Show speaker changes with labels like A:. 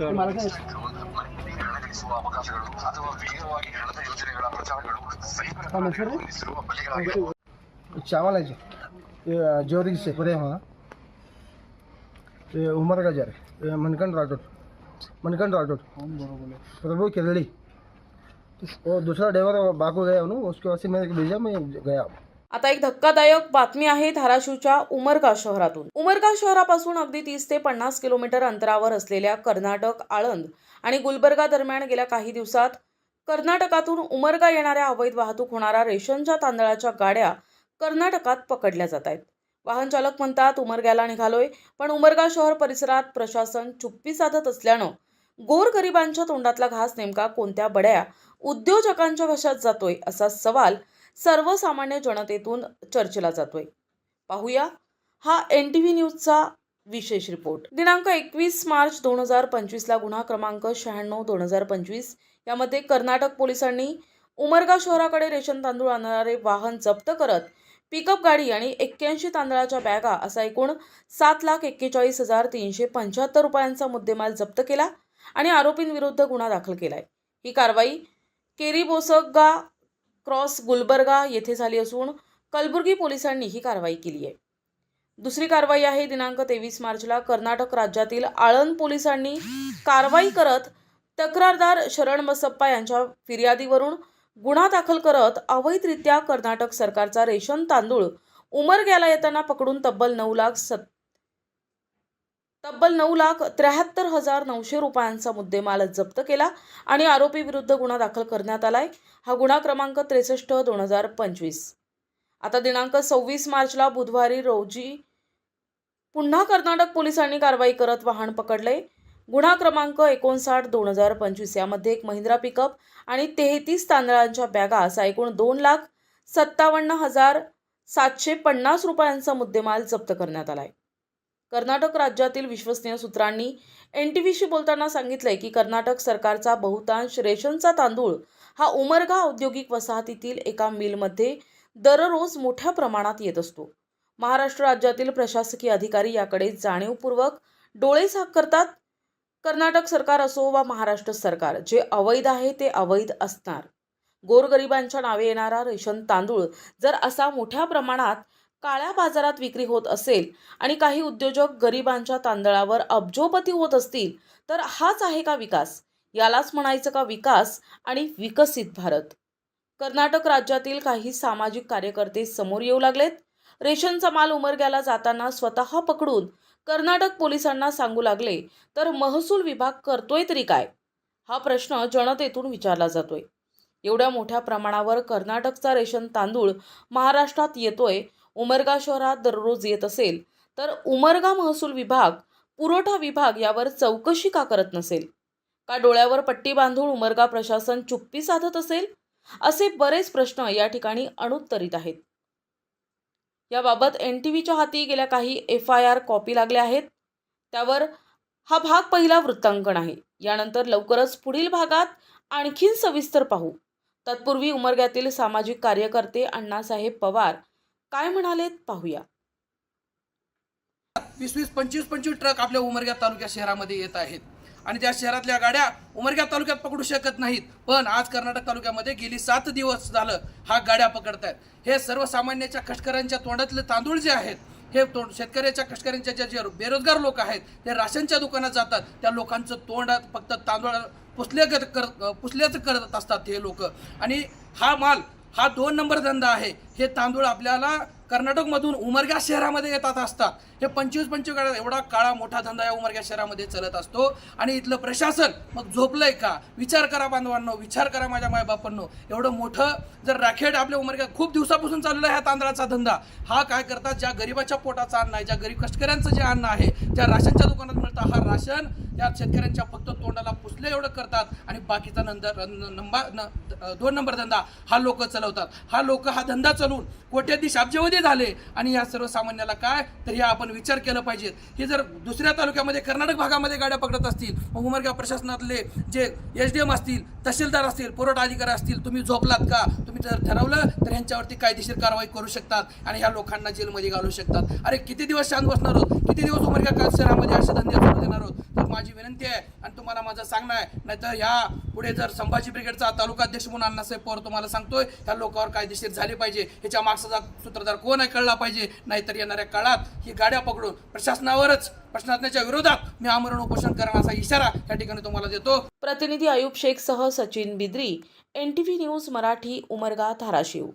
A: मला काय చావాలజీ జ్యోతిష్ ఉదయం ఉమర్ గజర్ మణికంఠ రాఠోడ్ మణికంఠ రాఠోड प्रभु केरली और दूसरा ड्राइवर बाकू गया हूँ. उसके बाद से मैं भेजा मैं गया
B: आता एक धक्कादायक बातमी आहे धाराशिवच्या उमरगा शहरातून. उमरगा शहरापासून अगदी तीस ते पन्नास किलोमीटर अंतरावर असलेल्या कर्नाटक आळंद आणि गुलबर्गा दरम्यान गेल्या काही दिवसात कर्नाटकातून उमरगा येणाऱ्या अवैध वाहतूक होणाऱ्या रेशनच्या तांदळाच्या गाड्या कर्नाटकात पकडल्या जात आहेत. वाहन चालक म्हणतात उमरग्याला निघालोय पण उमरगा शहर परिसरात प्रशासन चुप्पी साधत असल्यानं गोरगरिबांच्या तोंडातला घास नेमका कोणत्या बड्या उद्योजकांच्या वशात जातोय असा सवाल सर्वसामान्य जनतेतून चर्चेला जातोय. पाहूया हा एन टी व्ही न्यूजचा विशेष रिपोर्ट. दिनांक एकवीस मार्च दोन हजार पंचवीसला गुन्हा क्रमांक शहाण्णव दोन हजार पंचवीस. यामध्ये कर्नाटक पोलिसांनी उमरगा शहराकडे रेशन तांदूळ आणणारे वाहन जप्त करत पिकअप गाडी आणि एक्क्याऐंशी तांदळाच्या बॅगा असा एकूण सात लाख एक्केचाळीस हजार तीनशे पंच्याहत्तर रुपयांचा मुद्देमाल जप्त केला आणि आरोपींविरुद्ध गुन्हा दाखल केलाय. ही कारवाई केरीबोसगा क्रॉस गुलबर्गा येथे झाली असून कलबुर्गी पोलिसांनी ही कारवाई केली आहे. दुसरी कारवाई आहे दिनांक तेवीस मार्चला कर्नाटक राज्यातील आळंद पोलिसांनी कारवाई करत तक्रारदार शरण बसप्पा यांच्या फिर्यादीवरून गुन्हा दाखल करत अवैधरित्या कर्नाटक सरकारचा रेशन तांदूळ उमरग्याला येताना पकडून तब्बल नऊ लाख सत् तब्बल नऊ लाख त्र्याहत्तर हजार नऊशे रुपयांचा मुद्देमाल जप्त केला आणि आरोपी विरुद्ध गुन्हा दाखल करण्यात आलाय. हा गुन्हा क्रमांक त्रेसष्ट दोन हजार पंचवीस. आता दिनांक सव्वीस मार्चला बुधवारी रोजी पुन्हा कर्नाटक पोलिसांनी कारवाई करत वाहन पकडले. गुन्हा क्रमांक एकोणसाठ दोन हजार पंचवीस यामध्ये एक महिंद्रा पिकअप आणि तेहतीस तांदळांच्या बॅगा असा एकूण दोन लाख सत्तावन्न हजार सातशे पन्नास रुपयांचा मुद्देमाल जप्त करण्यात आलाय. कर्नाटक राज्यातील विश्वसनीय सूत्रांनी एन टी व्हीशी बोलताना सांगितलंय की कर्नाटक सरकारचा बहुतांश रेशनचा तांदूळ हा उमरगा औद्योगिक वसाहतीतील एका मिलमध्ये दररोज मोठ्या प्रमाणात येत असतो. महाराष्ट्र राज्यातील प्रशासकीय अधिकारी याकडे जाणीवपूर्वक डोळे डोळेझाक करतात. कर्नाटक सरकार असो वा महाराष्ट्र सरकार जे अवैध आहे ते अवैध असणार. गोरगरिबांच्या नावे येणारा रेशन तांदूळ जर असा मोठ्या प्रमाणात काळ्या बाजारात विक्री होत असेल आणि काही उद्योजक गरिबांच्या तांदळावर अब्जोपती होत असतील तर हाच आहे का विकास? यालाच म्हणायचं का विकास आणि विकसित भारत? कर्नाटक राज्यातील काही सामाजिक कार्यकर्ते समोर येऊ लागलेत. रेशनचा माल उमरग्याला जाताना स्वतः पकडून कर्नाटक पोलिसांना सांगू लागले तर महसूल विभाग करतोय तरी काय? हा प्रश्न जनतेतून विचारला जातोय. एवढ्या मोठ्या प्रमाणावर कर्नाटकचा रेशन तांदूळ महाराष्ट्रात येतोय उमरगा शहरात दररोज येत असेल तर उमरगा महसूल विभाग पुरवठा विभाग यावर चौकशी का करत नसेल? का डोळ्यावर पट्टी बांधून उमरगा प्रशासन चुप्पी साधत असेल? असे बरेच प्रश्न या ठिकाणी अनुत्तरित आहेत. याबाबत एन टी व्हीच्या हाती गेल्या काही एफ आय आर कॉपी लागल्या आहेत. त्यावर हा भाग पहिला वृत्तांकन आहे. यानंतर लवकरच पुढील भागात आणखीन सविस्तर पाहू. तत्पूर्वी उमरग्यातील सामाजिक कार्यकर्ते अण्णासाहेब पवार काय म्हणालेत? पाहूया.
C: वीस वीस पंचवीस पंचवीस ट्रक आपल्या उमरग्या तालुक्या शहरामध्ये येत आहेत. आणि त्या शहरातल्या गाड्या उमरग्या तालुक्यात पकडू शकत नाहीत. पण आज कर्नाटक तालुक्यामध्ये गेली सात दिवस झालं हा गाड्या पकडतायत. हे सर्वसामान्याच्या कष्टकऱ्यांच्या तोंडातले तांदूळ जे आहेत हे तोंड शेतकऱ्याच्या कष्टकऱ्यांच्या ज्या जे बेरोजगार लोक आहेत ते राशनच्या दुकानात जातात. त्या लोकांचं तोंडात फक्त तांदूळ पुसल्या कर पुसल्याचं करत असतात हे लोक. आणि हा माल हा दोन नंबर धंदा आहे. हे तांदूळ आपल्याला कर्नाटकमधून उमरगा शहरामध्ये येतात असतात. हे पंचवीस पंचवीस एवढा काळा मोठा धंदा या उमरगा शहरामध्ये चालत असतो. आणि इथलं प्रशासन मग झोपलंय का? विचार करा बांधवांनो विचार करा माझ्या मायबापांनो एवढं मोठं जर राखेड आपल्या उमरगा खूप दिवसापासून चाललेला आहे हा तांदळाचा धंदा. हा काय करतात? ज्या गरिबाच्या पोटाचा अन्न आहे ज्या गरीब कष्टकऱ्यांचं जे अन्न आहे त्या राशनच्या दुकानात मिळतं. हा राशन त्या शेतकऱ्यांच्या फक्त तोंडाला पुसले एवढं करतात आणि बाकीचा नंतर नंबर न दोन नंबर धंदा हा लोक चालवतात. हा लोक हा धंदा चालवून कोट्याधीश अब्जवधी झाले आणि या सर्वसामान्याला काय? तर हे आपण विचार केला पाहिजे. हे जर दुसऱ्या तालुक्यामध्ये कर्नाटक भागामध्ये गाड्या पकडत असतील मग प्रशासनातले जे एस डी एम असतील तहसीलदार असतील पुरवठा अधिकारी असतील तुम्ही झोपलात का? तुम्ही जर ठरवलं तर ह्यांच्यावरती कायदेशीर कारवाई करू शकतात आणि ह्या लोकांना जेलमध्ये घालू शकतात. अरे किती दिवस शांत बसणार आहोत? किती दिवस उमरगा शहरामध्ये असे धंदे चालू देणार आहोत? माझी विनंती आहे आणि तुम्हाला माझं सांगणं आहे. नाहीतर ह्या पुढे जर संभाजी ब्रिगेडचा तालुका अध्यक्ष म्हणून अण्णासाहेब पवार तुम्हाला सांगतोय ह्या लोकांवर कायदेशीर झाले पाहिजे. ह्याच्या मागचा सूत्रधार कोण आहे कळला पाहिजे. नाहीतर येणाऱ्या काळात ही गाड्या पकडून प्रशासनावरच प्रशासनाच्या विरोधात मी आमरण उपोषण करणार असा इशारा या ठिकाणी तुम्हाला देतो.
B: प्रतिनिधी Ayub शेखसह Sachin Bidri N T V news Marathi Umarga Dharashiv.